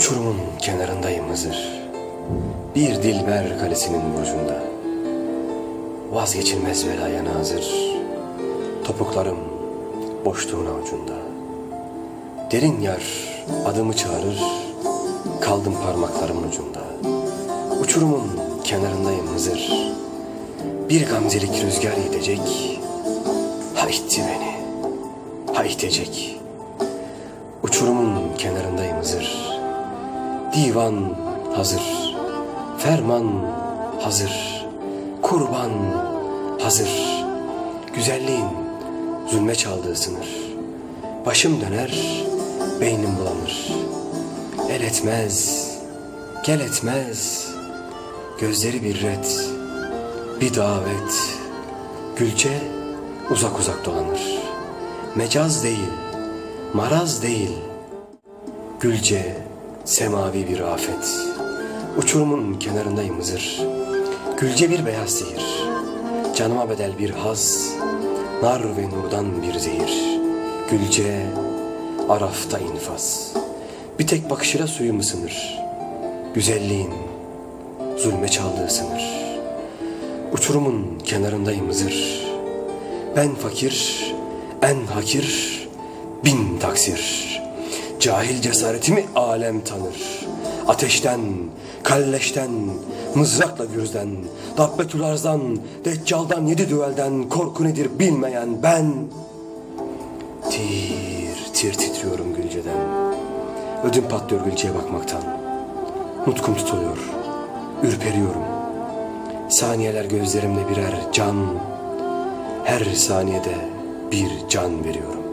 Uçurumun kenarındayım Hızır. Bir dilber kalesinin burcunda. Vazgeçilmez belaya nazır. Topuklarım boşluğun avucunda. Derin yar adımı çağırır. Kaldım parmaklarımın ucunda. Uçurumun kenarındayım Hızır. Bir gamzelik rüzgar gidecek. Ha itti beni. Ha itecek. Uçurumun kenarındayım Hızır. Divan hazır. Ferman hazır. Kurban hazır. Güzelliğin zulme çaldığı sınır. Başım döner, beynim bulanır. El etmez, gel etmez. Gözleri bir red, bir davet. Gülce uzak uzak dolanır. Mecaz değil, maraz değil. Gülce semavi bir afet. Uçurumun kenarındayım Hızır. Gülce bir beyaz sihir. Canıma bedel bir haz. Nar ve nurdan bir zehir. Gülce arafta infaz. Bir tek bakışıyla suyumu sınır. Güzelliğin zulme çaldığı sınır. Uçurumun kenarındayım Hızır. Ben fakir, en hakir, bin taksir. Cahil cesaretimi alem tanır. Ateşten, kalleşten, mızrakla gürüzden, Dabbetül Arz'dan, Deccal'dan, yedi düelden korku nedir bilmeyen ben. Tir, tir titriyorum Gülce'den. Ödüm patlıyor Gülce'ye bakmaktan. Nutkum tutuluyor, ürperiyorum. Saniyeler gözlerimde birer can, her saniyede bir can veriyorum.